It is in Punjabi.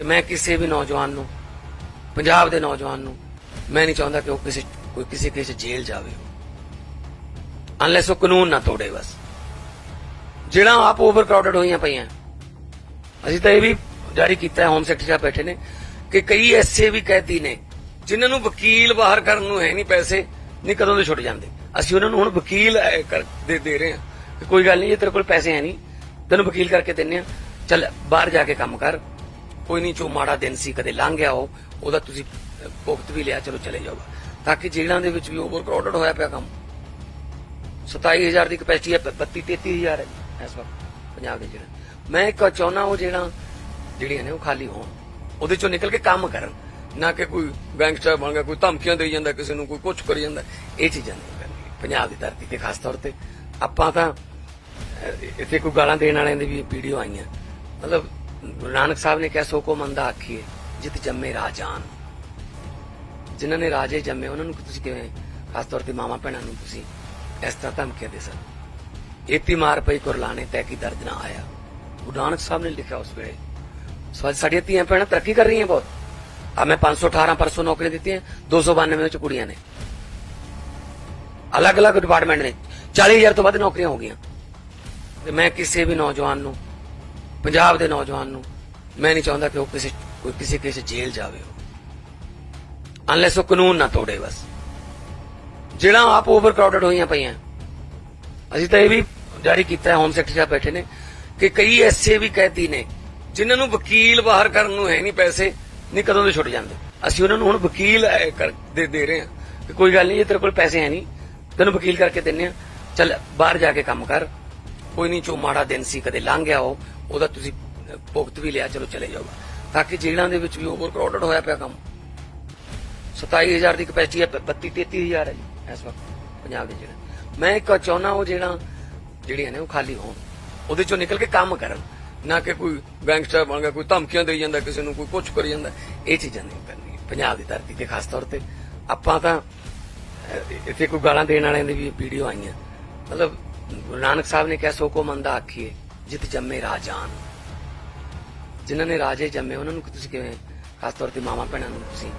ਤੇ ਮੈਂ ਕਿਸੇ ਵੀ ਨੌਜਵਾਨ ਨੂੰ, ਪੰਜਾਬ ਦੇ ਨੌਜਵਾਨ ਨੂੰ, ਮੈਂ ਨਹੀਂ ਚਾਹੁੰਦਾ ਕਿ ਉਹ ਕਿਸੇ, ਕੋਈ ਕਿਸੇ ਕਿਸੇ ਜੇਲ੍ਹ ਜਾਵੇ। ਅਨਲੈਸ ਉਹ ਕਾਨੂੰਨ ਨਾ ਤੋੜੇ ਬਸ। ਜਿਹੜਾ ਆਪ ਓਵਰ ਕਰਾਊਡਡ ਹੋਈਆਂ ਪਈਆਂ। ਅਸੀਂ ਤਾਂ ਇਹ ਵੀ ਜਾਰੀ ਕੀਤਾ ਹੈ ਹੋਮ ਸੈਕਟਰੀ ਸਾਹਿਬ ਬੈਠੇ ਨੇ, ਕਿ ਕਈ ਐਸੇ ਵੀ ਕੈਦੀ ਨੇ, ਜਿਨ੍ਹਾਂ ਨੂੰ ਵਕੀਲ ਬਾਹਰ ਕਰਨ ਨੂੰ ਹੈ ਨਹੀਂ ਪੈਸੇ, ਨਹੀਂ ਕਦੋਂ ਦੇ ਛੁੱਟ ਜਾਂਦੇ। ਅਸੀਂ ਉਹਨਾਂ ਨੂੰ ਹੁਣ ਵਕੀਲ ਦੇ ਦੇ ਰਹੇ ਹਾਂ। ਕਿ ਕੋਈ ਗੱਲ ਨਹੀਂ, ਜੇ ਤੇਰੇ ਕੋਲ ਪੈਸੇ ਹੈ ਨਹੀਂ, ਤੈਨੂੰ ਵਕੀਲ ਕਰਕੇ ਦਿੰਨੇ ਆ ਚੱਲ, ਬਾਹਰ ਜਾ ਕੇ ਕੰਮ ਕਰ। ਕੋਈ ਨਹੀਂ ਜੋ ਮਾੜਾ ਦਿਨ ਸੀ ਕਦੇ ਲੰਘ ਗਿਆ ਉਹ ਉਹਦਾ ਤੁਸੀਂ ਅਹ, ਭੁਗਤ ਵੀ ਲਿਆ ਚਲੋ ਚਲੇ ਜਾਓ। ਤਾਂ ਕਿ ਜੇਲ੍ਹਾਂ ਦੇ ਵਿੱਚ ਵੀ ਓਵਰ ਕਰਾਊਡਡ ਹੋਇਆ ਪਿਆ ਕੰਮ। 27000 ਦੀ ਕਪੈਸਿਟੀ ਹੈ 32 33000 ਹੈ ਇਸ ਵਕਤ ਪੰਜਾਬ ਦੇ ਜਿਹੜਾ ਮੈਂ ਇੱਕ ਚਾਹੁੰਦਾ ਉਹ ਜਿਹੜਾ ਜਿਹੜੀਆਂ ਨੇ ਉਹ ਖਾਲੀ ਹੋਣ। ਉਹਦੇ ਚੋਂ ਨਿਕਲ ਕੇ ਕੰਮ ਕਰਨ। ਨਾ ਕਿ ਕੋਈ ਗੈਂਗਸਟਰ ਬਣ ਗਿਆ ਕੋਈ ਧਮਕੀਆਂ ਦੇਈ ਜਾਂਦਾ ਕਿਸੇ ਨੂੰ ਕੋਈ ਕੁਝ ਕਰੀ ਜਾਂਦਾ। ਇਹ ਚੀਜ਼ਾਂ ਨਹੀਂ ਕਰਨੀਆਂ। ਪੰਜਾਬ ਦੀ ਧਰਤੀ ਤੇ ਖਾਸ ਤੌਰ ਤੇ ਆਪਾਂ ਤਾਂ ਇੱਥੇ ਕੋਈ ਗਾਲਾਂ ਦੇਣ ਵਾਲਿਆਂ ਦੀ ਵੀ ਵੀਡੀਓ ਆਈਆਂ। ਮਤਲਬ ਗੁਰੂ ਨਾਨਕ ਸਾਹਿਬ ਨੇ ਕਿਹਾ, ਸੋ ਕੋ ਮੰਦਾ ਆਖੀਏ ਜਿਤ ਜੰਮੇ ਰਾਜਾਨ। ਜਿਨ੍ਹਾਂ ਨੇ ਰਾਜੇ ਜੰਮੇ, ਉਹਨਾਂ ਨੂੰ ਤੁਸੀਂ ਕਿਵੇਂ, ਖਾਸ ਤੌਰ ਤੇ ਮਾਮਾ ਭੈਣਾਂ ਨੂੰ ਤੁਸੀਂ ਇਸ ਤਰ੍ਹਾਂ ਧਮਕੀਆਂ ਦੇ ਸਕਦੇ ਏਤੀ ਮਾਰ ਪਈ ਕੁਰਲਾਣੇ, ਤੈ ਕੀ ਦਰਦ ਨਾ ਆਇਆ। ਗੁਰੂ ਨਾਨਕ ਸਾਹਿਬ ਨੇ ਲਿਖਿਆ ਉਸ ਵੇਲੇ ਸੋ ਅੱਜ ਸਾਡੀਆਂ ਧੀਆਂ ਭੈਣਾਂ ਤਰੱਕੀ ਕਰ ਰਹੀਆਂ ਬਹੁਤ। ਆ ਮੈਂ 518 ਪਰਸੋਂ ਨੌਕਰੀਆਂ ਦਿੱਤੀਆਂ 292 ਵਿੱਚ ਕੁੜੀਆਂ ਨੇ। ਅਲੱਗ-ਅਲੱਗ ਡਿਪਾਰਟਮੈਂਟ ਨੇ 40000 ਤੋਂ ਵੱਧ ਨੌਕਰੀਆਂ ਹੋ ਗਈਆਂ। ਤੇ ਮੈਂ ਕਿਸੇ ਵੀ ਨੌਜਵਾਨ ਨੂੰ ਪੰਜਾਬ ਦੇ ਨੌਜਵਾਨ ਨੂੰ ਮੈਂ ਨਹੀਂ ਚਾਹੁੰਦਾ ਕਿ ਉਹ ਕਿਸੇ, ਕੋਈ ਕਿਸੇ ਕਿਸੇ ਜੇਲ੍ਹ ਜਾਵੇ ਅਨਲੈਸ ਉਹ ਕਾਨੂੰਨ ਨਾ ਤੋੜੇ ਬਸ। ਜਿਹੜਾ ਆਪ ਓਵਰ ਕਰਾਊਡਡ ਹੋਈਆਂ ਪਈਆਂ। ਅਸੀਂ ਤਾਂ ਇਹ ਵੀ ਜਾਰੀ ਕੀਤਾ ਹੈ ਹੋਮ ਸੈਕਟਰੀ ਸਾਹਿਬ ਬੈਠੇ ਨੇ, ਕਿ ਕਈ ਐਸੇ ਵੀ ਕੈਦੀ ਨੇ ਜਿਨ੍ਹਾਂ ਨੂੰ ਵਕੀਲ ਬਾਹਰ ਕਰਨ ਨੂੰ ਹੈ ਨਹੀਂ ਪੈਸੇ, ਨਹੀਂ ਕਦੋਂ ਦੇ ਛੁੱਟ ਜਾਂਦੇ। ਅਸੀਂ ਉਹਨਾਂ ਨੂੰ ਹੁਣ ਵਕੀਲ ਦੇ ਦੇ ਰਹੇ ਹਾਂ ਕਿ ਕੋਈ ਗੱਲ ਨਹੀਂ, ਜੇ ਤੇਰੇ ਕੋਲ ਪੈਸੇ ਹੈ ਨਹੀਂ, ਤੈਨੂੰ ਵਕੀਲ ਕਰਕੇ ਦਿੰਨੇ ਆ ਚੱਲ, ਬਾਹਰ ਜਾ ਕੇ ਕੰਮ ਕਰ। ਕੋਈ ਨਹੀਂ, ਜੋ ਮਾੜਾ ਦਿਨ ਸੀ, ਕਦੇ ਲੰਘ ਗਿਆ ਉਹ ਉਹਦਾ ਤੁਸੀਂ ਭੁਗਤ ਵੀ ਲਿਆ, ਚਲੋ ਚਲੇ ਜਾਓ। ਤਾਂ ਕਿ ਜੇਲ੍ਹਾਂ ਦੇ ਵਿੱਚ ਵੀ ਓਵਰ ਕਰਾਊਡਡ ਹੋਇਆ ਪਿਆ ਕੰਮ। 27000 ਦੀ ਕਪੈਸਿਟੀ ਹੈ 32 33000 ਹੈ ਜੀ, ਇਸ ਵਕਤ, ਪੰਜਾਬ ਦੇ ਜਿਹੜਾ ਮੈਂ ਇੱਕ ਚਾਹੁੰਦਾ ਉਹ ਜਿਹੜਾ ਜਿਹੜੀਆਂ ਨੇ, ਉਹ ਖਾਲੀ ਹੋਣ। ਉਹਦੇ ਚੋਂ ਨਿਕਲ ਕੇ ਕੰਮ ਕਰਨ। ਨਾ ਕਿ ਕੋਈ ਗੈਂਗਸਟਰ ਬਣ ਗਿਆ, ਕੋਈ ਧਮਕੀਆਂ ਦੇਈ ਜਾਂਦਾ, ਕਿਸੇ ਨੂੰ ਕੋਈ ਕੁਝ ਕਰੀ ਜਾਂਦਾ। ਇਹ ਚੀਜ਼ਾਂ ਨਹੀਂ ਕਰਨੀਆਂ। ਪੰਜਾਬ ਦੀ ਧਰਤੀ ਤੇ ਖਾਸ ਤੌਰ ਤੇ ਆਪਾਂ ਤਾਂ ਇੱਥੇ ਕੋਈ ਗਾਲਾਂ ਦੇਣ ਵਾਲਿਆਂ ਦੀ ਵੀ ਵੀਡੀਓ ਆਈਆਂ। ਮਤਲਬ ਗੁਰੂ ਨਾਨਕ ਸਾਹਿਬ ਨੇ ਕਿਹਾ, ਸੋ ਕੋ ਮੰਦਾ ਆਖੀਏ। ਜਿੱਤ ਜੰਮੇ ਰਾਜਾਨ। ਜਿਨ੍ਹਾਂ ਨੇ ਰਾਜੇ ਜੰਮੇ, ਉਹਨਾਂ ਨੂੰ ਤੁਸੀਂ ਕਿਵੇਂ, ਖਾਸ ਤੌਰ ਤੇ ਮਾਮਾ ਭੈਣਾਂ ਨੂੰ ਤੁਸੀਂ